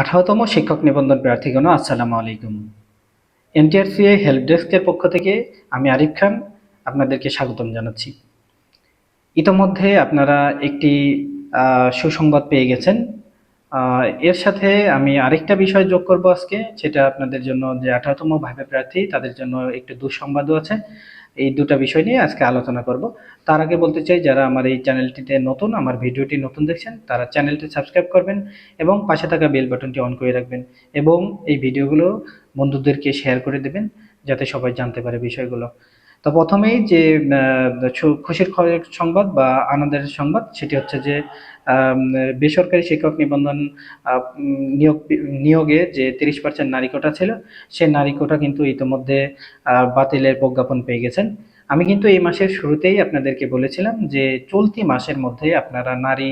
আঠারোতম শিক্ষক নিবন্ধন প্রার্থীগণ, আসসালামু আলাইকুম। এনটিআরসিএ হেল্প ডেস্কের পক্ষ থেকে আমি আরিফ খান আপনাদেরকে স্বাগতম জানাচ্ছি। ইতোমধ্যে আপনারা একটি সুসংবাদ পেয়ে গেছেন। এর সাথে আমি আরেকটা বিষয় যোগ করব আজকে, সেটা আপনাদের জন্য যে আঠারোতম ভাইবা প্রার্থী, তাদের জন্য একটু দুঃসংবাদও আছে। এই দুটো বিষয় নিয়ে আজকে আলোচনা করব। তার আগে বলতে চাই, যারা আমার এই চ্যানেলটিতে নতুন, আমার ভিডিওটি নতুন দেখছেন, তারা চ্যানেলটি সাবস্ক্রাইব করবেন এবং পাশে থাকা বেল বাটনটি অন করে রাখবেন এবং এই ভিডিওগুলো বন্ধুদেরকে শেয়ার করে দেবেন, যাতে সবাই জানতে পারে বিষয়গুলো। তো প্রথমেই যে খুশির খ- সংবাদ বা আনন্দের সংবাদ, সেটি হচ্ছে যে বেসরকারি শিক্ষক নিবন্ধন নিয়োগ, নিয়োগে যে তিরিশ পার্সেন্ট নারী কোটা ছিল সেই নারী কোটা কিন্তু ইতিমধ্যে বাতিলের প্রজ্ঞাপন পেয়ে গেছেন। আমি কিন্তু এই মাসের শুরুতেই আপনাদেরকে বলেছিলাম যে, চলতি মাসের মধ্যে আপনারা নারী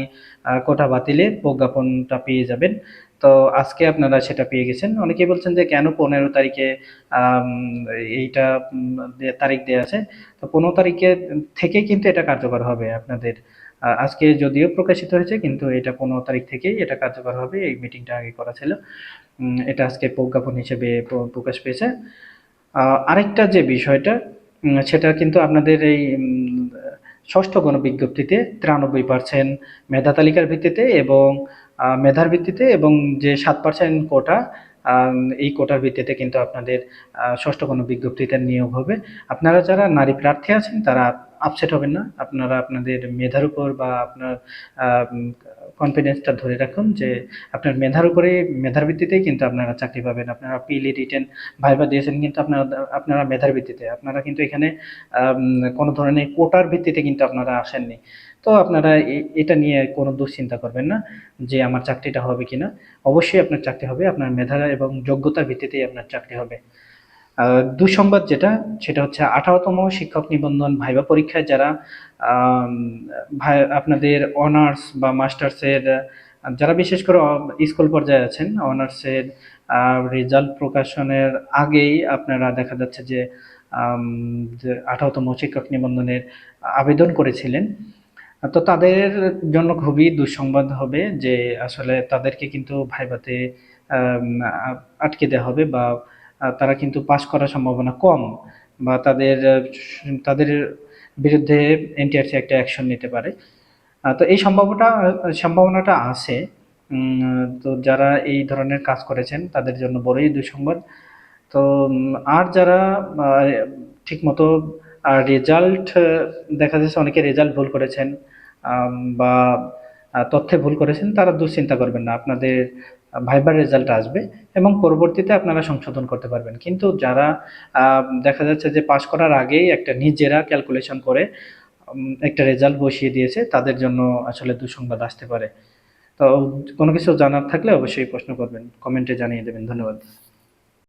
কোটা বাতিলের প্রজ্ঞাপনটা পেয়ে যাবেন। তো আজকে আপনারা সেটা পেয়ে গেছেন। অনেকেই বলছেন যে, কেন পনেরো তারিখে এইটা তারিখ দেওয়া আছে? তো পনেরো তারিখে থেকে কিন্তু এটা কার্যকর হবে আপনাদের। আজকে যদিও প্রকাশিত হয়েছে, কিন্তু এটা পনেরো তারিখ থেকেই এটা কার্যকর হবে। এই মিটিংটা আগে করা ছিল। এটা আজকে প্রজ্ঞাপন হিসেবে প্রকাশ পেয়েছে। আরেকটা যে বিষয়টা সেটা কিন্তু আপনাদের এই ষষ্ঠ গণবিজ্ঞপ্তিতে তিরানব্বই পার্সেন্ট মেধা তালিকার ভিত্তিতে এবং মেধার ভিত্তিতে এবং যে সাত পার্সেন্ট কোটা এই কোটার ভিত্তিতে কিন্তু আপনাদের ষষ্ঠ কোনো বিজ্ঞপ্তিতে নিয়োগ হবে। আপনারা যারা নারী প্রার্থী আছেন, তারা আপসেট হবেন না। আপনারা আপনাদের মেধার উপর বা আপনার কনফিডেন্সটা ধরে রাখুন যে আপনার মেধার উপরে, মেধার ভিত্তিতেই কিন্তু আপনারা চাকরি পাবেন। আপনারা পিলি রিটেন ভাইবা দিয়েছেন কিন্তু আপনারা আপনারা মেধার ভিত্তিতে। আপনারা কিন্তু এখানে কোনো ধরনের কোটার ভিত্তিতে কিন্তু আপনারা আসেননি। তো আপনারা এটা নিয়ে কোনো দুশ্চিন্তা করবেন না যে আমার চাকরিটা হবে কিনা। অবশ্যই আপনার চাকরি হবে, আপনার মেধা এবং যোগ্যতার ভিত্তিতেই আপনার চাকরি হবে। দুঃসংবাদ যেটা, সেটা হচ্ছে আঠারোতম শিক্ষক নিবন্ধন ভাইবা পরীক্ষায় যারা আপনাদের অনার্স বা মাস্টার্সের, যারা বিশেষ করে স্কুল পর্যায়ে আছেন, অনার্সের রেজাল্ট প্রকাশনের আগেই আপনারা দেখা যাচ্ছে যে আঠারোতম শিক্ষক নিবন্ধনের আবেদন করেছিলেন। তো তাদের জন্য খুবই দুঃসংবাদ হবে যে আসলে তাদেরকে কিন্তু আ- আটকে দেওয়া হবে বা তারা কিন্তু পাশ করার সম্ভাবনা কম বা তাদের তাদের বিরুদ্ধে এনটিআরসি একটা অ্যাকশন নিতে পারে। তো এই সম্ভাবনাটা সম্ভাবনাটা আছে। তো যারা এই ধরনের কাজ করেছেন, তাদের জন্য বড়ই দুঃসংবাদ। তো আর যারা ঠিক মতো রেজাল্ট দেখা যাচ্ছে অনেকে রেজাল্ট ভুল করেছেন বা তথ্যে ভুল করেছেন, তারা দুশ্চিন্তা করবেন না। আপনাদের ভাইবার রেজাল্ট আসবে এবং পরবর্তীতে আপনারা সংশোধন করতে পারবেন। কিন্তু যারা দেখা যাচ্ছে যে পাশ করার আগেই একটা নিজেরা ক্যালকুলেশন করে একটা রেজাল্ট বসিয়ে দিয়েছে, তাদের জন্য আসলে দুঃসংবাদ আসতে পারে। তো কোনো কিছু জানার থাকলে অবশ্যই প্রশ্ন করবেন কমেন্টে জানিয়ে দেবেন। ধন্যবাদ।